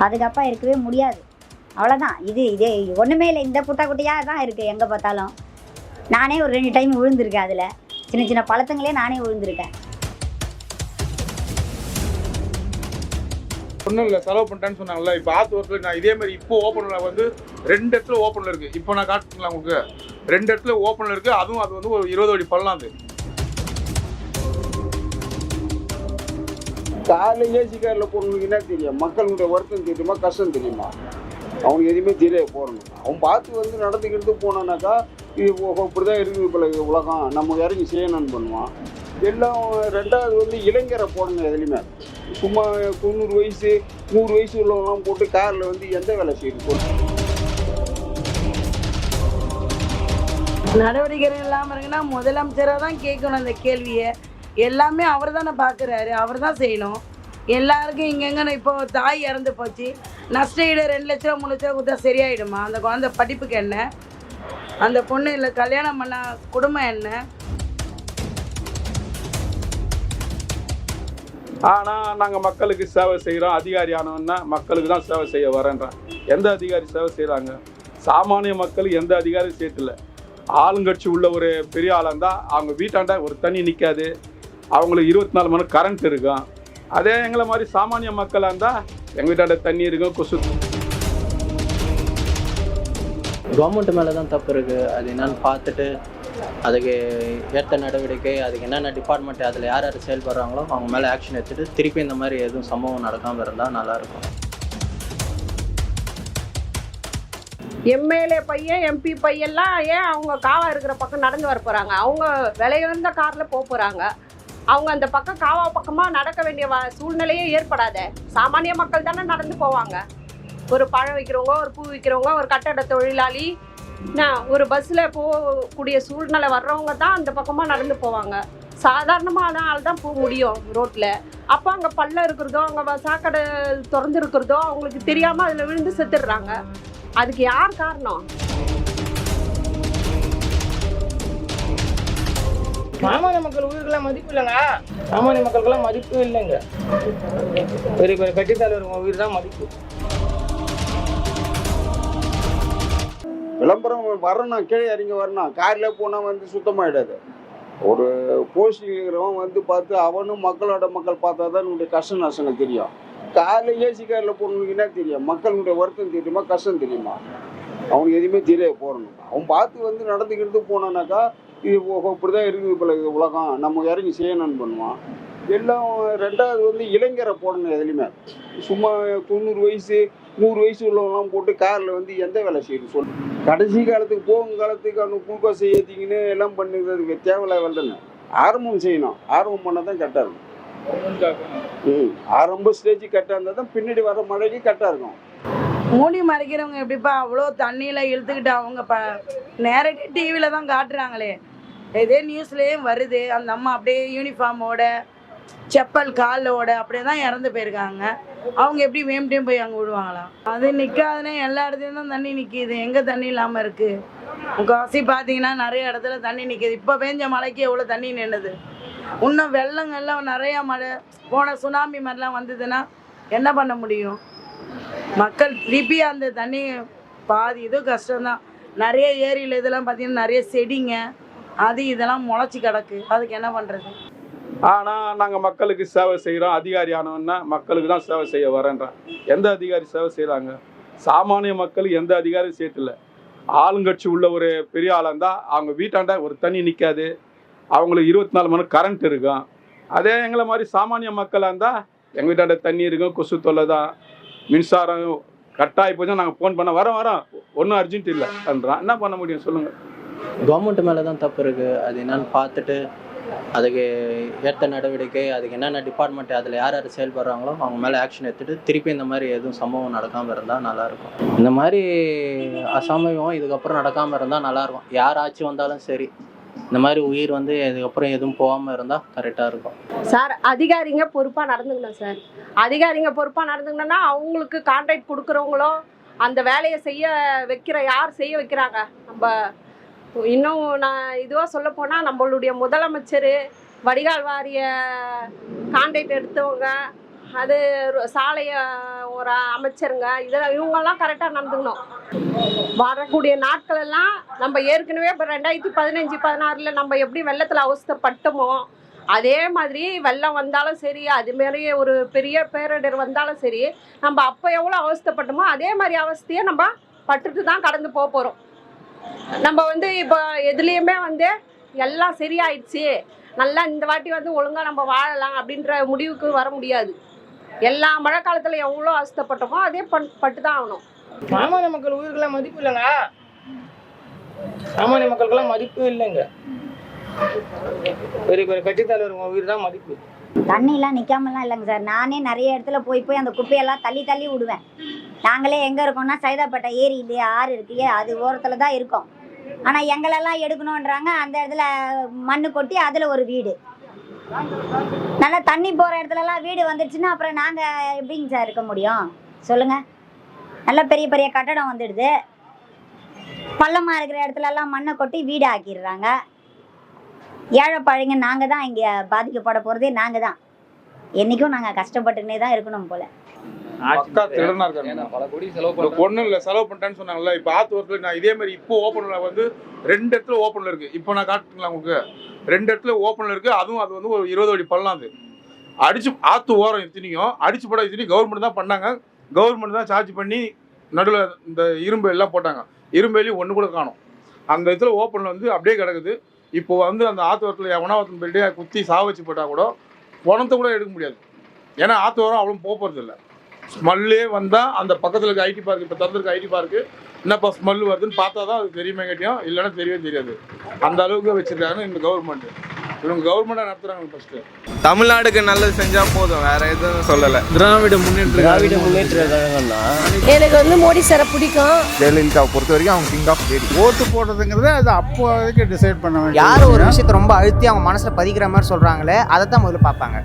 பாதுகாப்பாக இருக்கவே முடியாது. அவ்வளோதான் இது இது ஒன்றுமே இல்லை. இந்த குட்டை குட்டையாக தான் இருக்குது எங்கே பார்த்தாலும். நானே ஒரு ரெண்டு டைம் விழுந்திருக்கேன் அதில். சின்ன சின்ன பழத்துங்களே நானே விழுந்திருக்கேன். ஒன்றும் இல்லை செலவு பண்ணிட்டேன்னு சொன்னாங்கல்ல இப்போ ஆத்து ஒருத்தர் நான் இதே மாதிரி இப்போ ஓப்பனில் வந்து ரெண்டு இடத்துல ஓப்பனில் இருக்குது இப்போ நான் காட்டுங்களா உங்களுக்கு? ரெண்டு இடத்துல ஓப்பனில் இருக்குது அதுவும் அது வந்து ஒரு இருபது அடி பள்ளம் அது. காரில் ஏசி காரில் போகணுக்கு என்ன தெரியும்? மக்களுடைய வருத்தம் தெரியுமா? கஷ்டம் தெரியுமா? அவனுக்கு எதுவுமே தெரியாது போகணும் அவன் பார்த்து வந்து நடந்துக்கிட்டு போனானாக்கா இது இப்படி தான் இருக்குது இப்போ உலகம். நம்ம இறங்கி செய்யணும்னு பண்ணுவான். எல்லாம் ரெண்டாவது வந்து இளைஞரை போடணும் எதுலையுமே. சும்மா தொண்ணூறு வயசு நூறு வயசு உள்ளவங்களாம் போட்டு காரில் வந்து எந்த வேலை செய்யுது சொல்லு நடவடிக்கைகள் இல்லாமல் இருக்குன்னா முதலமைச்சராக தான் கேட்கணும் அந்த கேள்வியை. எல்லாமே அவர் தானே பார்க்குறாரு அவர் தான் செய்யணும். எல்லாருக்கும் இங்கெங்க இப்போ தாய் இறந்து போச்சு. நஷ்ட ஈடு ரெண்டு லட்ச ரூபா மூணு லட்ச ரூபா கொடுத்தா சரியாயிடுமா? அந்த குழந்தை படிப்புக்கு என்ன? அந்த பொண்ணு இல்லை கல்யாணம் பண்ண குடும்பம் என்ன? ஆனால் நாங்கள் மக்களுக்கு சேவை செய்கிறோம் அதிகாரி ஆனவன்னா மக்களுக்கு தான் சேவை செய்ய வரேன்றான். எந்த அதிகாரி சேவை செய்கிறாங்க சாமானிய மக்கள் எந்த அதிகாரியும் சேர்த்துல ஆளுங்கட்சி உள்ள ஒரு பெரிய ஆளாக இருந்தால் அவங்க வீட்டாண்ட ஒரு தண்ணி நிற்காது அவங்களுக்கு இருபத்தி நாலு மணி கரண்ட் இருக்கும். அதே எங்களை மாதிரி சாமானிய மக்களாக இருந்தால் எங்கள் வீட்டாண்ட தண்ணி இருக்கும் கொசு. கவர்மெண்ட் மேலே தான் தப்பு இருக்குது அது என்னன்னு பார்த்துட்டு அதுக்கு ஏற்ற நடவடிக்கை அதுக்கு என்னென்ன டிபார்ட்மெண்ட் அதில் யார் யார் செயல்படுறாங்களோ அவங்க மேலே ஆக்ஷன் எடுத்துட்டு திருப்பி இந்த மாதிரி எதுவும் சம்பவம் நடக்காமல் இருந்தால் நல்லாயிருக்கும் எம்எல்ஏ பையன் எம்பி பையன்லாம் ஏன் அவங்க காவா இருக்கிற பக்கம் நடந்து வர போகிறாங்க அவங்க விலையுயர்ந்த காரில் போக போகிறாங்க அவங்க அந்த பக்கம் காவா பக்கமாக நடக்க வேண்டிய வ சூழ்நிலையே ஏற்படாத. சாமானிய மக்கள் தானே நடந்து போவாங்க. ஒரு பழம் விற்கிறவங்க ஒரு பூ விற்கிறவங்க ஒரு கட்டட தொழிலாளி நான் ஒரு பஸ்ஸில் போகக்கூடிய சூழ்நிலை வர்றவங்க தான் அந்த பக்கமாக நடந்து போவாங்க. சாதாரணமான ஆள் தான் போக முடியும் ரோட்டில் அப்போ அங்கே பள்ளம் இருக்கிறதோ அங்கே சாக்கடை திறந்து இருக்கிறதோ அவங்களுக்கு தெரியாமல் அதில் விழுந்து செத்துடுறாங்க. அதுக்கு யார் காரணம்? சாமானிய மக்கள் உயிருக்கெல்லாம் மதிப்பு இல்லைங்க. சாமானிய மக்களுக்கெல்லாம் மதிப்பு இல்லைங்க. பெரிய பெரிய கட்சி தலைவர் உயிர் தான் மதிப்பு. விளம்பரம் வரணும் கீழே இறங்கி வரணும். காரில் போனால் வந்து சுத்தமாயிடாது. ஒரு போஸ்டிங்கிறவன் வந்து பார்த்து அவனும் மக்களோட மக்கள் பார்த்தா தான் உன்னுடைய கஷ்ட நஷ்டங்கள் தெரியும். காரில் ஏசி காரில் போகணுன்னு என்ன தெரியும். மக்களுடைய வருத்தம் தெரியுமா கஷ்டம் தெரியுமா? அவனுக்கு எதுவுமே தெரியாது போகணும் அவன் பார்த்து வந்து நடந்துக்கிட்டு போனானாக்கா இது இப்படி தான் இருக்குது போல இது உலகம். நம்ம இறங்கி செய்யணும்னு பண்ணுவான் எல்லாம் ரெண்டாவது வந்து இளைஞரை போடணும் எதுலையுமே. சும்மா தொண்ணூறு வயசு நூறு வயசு உள்ளவங்களாம் போட்டு காரில் வந்து எந்த வேலை செய்யணும் சொல்லு. கடைசி காலத்துக்கு போகும் காலத்துக்கு அவனு குளுக்கோஸை ஏற்றிக்கின்னு எல்லாம் பண்ணுறதுக்கு தேவையில்ல வேலை ஆரம்பம் செய்யணும். ஆரம்பம் பண்ணால் தான் கரெக்டாக இருக்கும். ம். ஆரம்ப ஸ்டேஜ் கரெக்டாக இருந்தால் தான் பின்னாடி வர மழைக்கு கரெக்டாக இருக்கும். மூடி மறைக்கிறவங்க எப்படிப்பா அவ்வளோ தண்ணியில் இழுத்துக்கிட்டு அவங்க ப நேரடி டிவியில் தான் காட்டுறாங்களே. இதே நியூஸ்லேயும் வருது. அந்த அம்மா அப்படியே யூனிஃபார்மோட செப்பல் காலோட அப்படியே தான் இறந்து போயிருக்காங்க. அவங்க எப்படி வேம்டையும் போய் அங்கே விடுவாங்களாம் அது நிற்காதுன்னா எல்லா இடத்துலையும் தான் தண்ணி நிற்கிது எங்கே தண்ணி இல்லாமல் இருக்குது முக்கால்வாசி பார்த்தீங்கன்னா நிறைய இடத்துல தண்ணி நிற்கிது இப்போ பேஞ்ச மழைக்கு எவ்வளோ தண்ணி நின்றுது இன்னும் வெள்ளங்கள்லாம் நிறையா மழை போன சுனாமி மாதிரிலாம் வந்ததுன்னா என்ன பண்ண முடியும்? மக்கள் திருப்பி அந்த தண்ணி பாதி இதுவும் கஷ்டம்தான். நிறைய ஏரியில் இதெல்லாம் பார்த்தீங்கன்னா நிறைய செடிங்க. அது இதெல்லாம் முளைச்சி கிடக்கு. அதுக்கு என்ன பண்ணுறது ஆனால் நாங்கள் மக்களுக்கு சேவை செய்கிறோம் அதிகாரி ஆனவன்னா மக்களுக்கு தான் சேவை செய்ய வரேன்றான். எந்த அதிகாரி சேவை செய்கிறாங்க சாமானிய மக்கள் எந்த அதிகாரியும் சேர்த்துல ஆளுங்கட்சி உள்ள ஒரு பெரிய ஆளாக இருந்தால் அவங்க வீட்டாண்ட ஒரு தண்ணி நிற்காது அவங்களுக்கு இருபத்தி நாலு மணி கரண்ட் இருக்கும். அதே எங்களை மாதிரி சாமானிய மக்களாக இருந்தால் எங்கள் வீட்டாண்ட தண்ணி இருக்கும் கொசு தொல்லை தான். மின்சாரம் கட்டாயி போச்சுன்னா நாங்கள் ஃபோன் பண்ண வரோம் வரோம். ஒன்றும் அர்ஜென்ட் இல்லைன்றான் என்ன பண்ண முடியும் சொல்லுங்கள் கவர்மெண்ட் மேலே தான் தப்பு இருக்குது அது என்னன்னு பார்த்துட்டு அதுக்கு ஏற்ற நடவடிக்கை அதுக்கு என்னென்ன டிபார்ட்மெண்ட் அதில் யார் யார் செயல்படுறாங்களோ அவங்க மேலே ஆக்ஷன் எடுத்துட்டு திருப்பி இந்த மாதிரி எதுவும் சம்பவம் நடக்காமல் இருந்தால் நல்லாயிருக்கும். இந்த மாதிரி அசமயம் இதுக்கப்புறம் நடக்காமல் இருந்தால் நல்லாயிருக்கும். யார் ஆட்சி வந்தாலும் சரி இந்த மாதிரி உயிர் வந்து இதுக்கப்புறம் எதுவும் போகாமல் இருந்தால் கரெக்டாக இருக்கும். சார் அதிகாரிங்க பொறுப்பாக நடந்துக்கணும் சார். அதிகாரிங்க பொறுப்பாக நடந்துக்கணும்னா அவங்களுக்கு கான்ட்ராக்ட் கொடுக்குறவங்களோ அந்த வேலையை செய்ய வைக்கிற யார் செய்ய வைக்கிறாங்க? நம்ம இன்னும் நான் இதுவாக சொல்ல போனால் நம்மளுடைய முதலமைச்சர் வடிகால் வாரிய கான்ட்ராக்ட் எடுத்தவங்க அது ஒரு சாலைய ஒரு அமைச்சருங்க இதெல்லாம் இவங்கெல்லாம் கரெக்டாக நடந்துக்கணும். வரக்கூடிய நாட்கள் எல்லாம் நம்ம ஏற்கனவே இப்போ ரெண்டாயிரத்தி பதினஞ்சு பதினாறில் நம்ம எப்படி வெள்ளத்தில் அவஸ்தைப்பட்டோமோ அதே மாதிரி வெள்ளம் வந்தாலும் சரி அது மாரி ஒரு பெரிய பேரிடர் வந்தாலும் சரி நம்ம அப்போ எவ்வளோ அவஸ்தைப்பட்டோமோ அதே மாதிரி அவஸ்தையை நம்ம பட்டுட்டு தான் கடந்து போக போகிறோம் நம்ம வந்து இப்போ எதுலேயுமே வந்து எல்லாம் சரியாயிடுச்சு. நல்லா இந்த வாட்டி வந்து ஒழுங்காக நம்ம வாழலாம் அப்படின்ற முடிவுக்கு வர முடியாது. எல்லா மழை காலத்தில் எவ்வளோ அவஸ்தைப்பட்டோமோ அதே பண் பட்டு தான் ஆகணும். சாமானிய மக்கள் உயிருக்கெல்லாம் மதிப்பு இல்லைங்க. சாமானிய மக்களுக்கெல்லாம் மதிப்பு இல்லைங்க. பெரிய பெரிய கட்சி தலைவருங்க உயிர் தான் மதிப்பு. தண்ணிலாம் நிற்காமலாம் இல்லைங்க சார். நானே நிறைய இடத்துல போய் போய் அந்த குப்பையெல்லாம் தள்ளி தள்ளி விடுவேன். நாங்களே எங்கே இருக்கோம்னா சைதாப்பேட்டை ஏரி இல்லையா ஆறு இருக்கு. அது ஓரத்தில் தான் இருக்கோம். ஆனால் எங்களெல்லாம் எடுக்கணுன்றாங்க அந்த இடத்துல மண்ணு கொட்டி அதில் ஒரு வீடு. நல்லா தண்ணி போகிற இடத்துலலாம் வீடு வந்துடுச்சுன்னா அப்புறம் நாங்கள் எப்படிங்க சார் இருக்க முடியும்? சொல்லுங்கள் நல்ல பெரிய பெரிய கட்டடம் வந்துடுது. பள்ளமாக இருக்கிற இடத்துலலாம் மண்ணை கொட்டி வீடு ஆக்கிடுறாங்க. ஏழைப்பாழைங்க நாங்கள் தான் இங்கே பாதிக்கப்பட போகிறதே நாங்கள் தான். என்றைக்கும் நாங்கள் கஷ்டப்பட்டுக்கினே தான் இருக்கணும் போல். மக்கா திறனா இருக்காங்க ஒன்றும் இல்லை செலவு பண்ணிட்டேன்னு சொன்னாங்கல்ல இப்போ ஆத்து ஓரத்தில் நான் இதே மாதிரி இப்போ ஓப்பன்ல வந்து ரெண்டு இடத்துல ஓப்பன்ல இருக்கு. இப்போ நான் காட்டுங்களா உங்களுக்கு? ரெண்டு இடத்துல ஓப்பன்ல இருக்கு. அதுவும் அது வந்து ஒரு இருபது அடி பள்ளம் அது. அடிச்சு ஆத்து ஓரம் இத்தனையும் அடிச்சு போட இத்தனையும் கவர்மெண்ட் தான் பண்ணாங்க. கவர்மெண்ட் தான் சார்ஜ் பண்ணி நடுவில் இந்த இரும்பு எல்லாம் போட்டாங்க. இரும்பு வெளியும் ஒன்று கூட காணும். அந்த இடத்துல ஓப்பனில் வந்து அப்படியே கிடக்குது. இப்போ வந்து அந்த ஆத்து ஓரத்தில் எவனா ஒருத்தன் போயிட்டு குத்தி சாவ வச்சு போட்டால் கூட பணத்தை கூட எடுக்க முடியாது. ஏன்னா ஆத்து ஓரம் அவ்வளோ போக போகிறது இல்லை. ஸ்மெல்லே வந்தால் அந்த பக்கத்தில் இருக்க ஐடி பார்க் இப்போ திறந்துருக்க ஐடி பார்க்கு என்னப்பா ஸ்மெல் வருதுன்னு பார்த்தா தான் அது தெரியுமே கேட்டியும் இல்லைன்னா தெரியவே தெரியாது. அந்த அளவுக்கு வச்சுருக்காங்க இந்த கவர்மெண்ட் இவங்க கவர்மெண்ட்டாக நடத்துகிறாங்க ஃபஸ்ட்டு தமிழ்நாடுக்கு நல்லது செஞ்சா போதும் வேற எதுவும் சொல்லல. திராவிட முன்னேற்ற திராவிட முன்னேற்ற கழகம்னா? எனக்கு வந்து மோடி சாரை பிடிக்கும். ஜெயலலிதாவை பொறுத்த வரைக்கும் அவங்க கிங் ஆஃப் லேடி ஓட்டு போடுறதுங்கிறது அது அப்போதைக்கு டிசைட் பண்ண வேண்டியது யார் ஒரு விஷயத்தை ரொம்ப அழுத்தி அவங்க மனசுல பதிக்கிற மாதிரி சொல்றாங்களே அதை தான் முதல்ல பார்ப்பாங்க.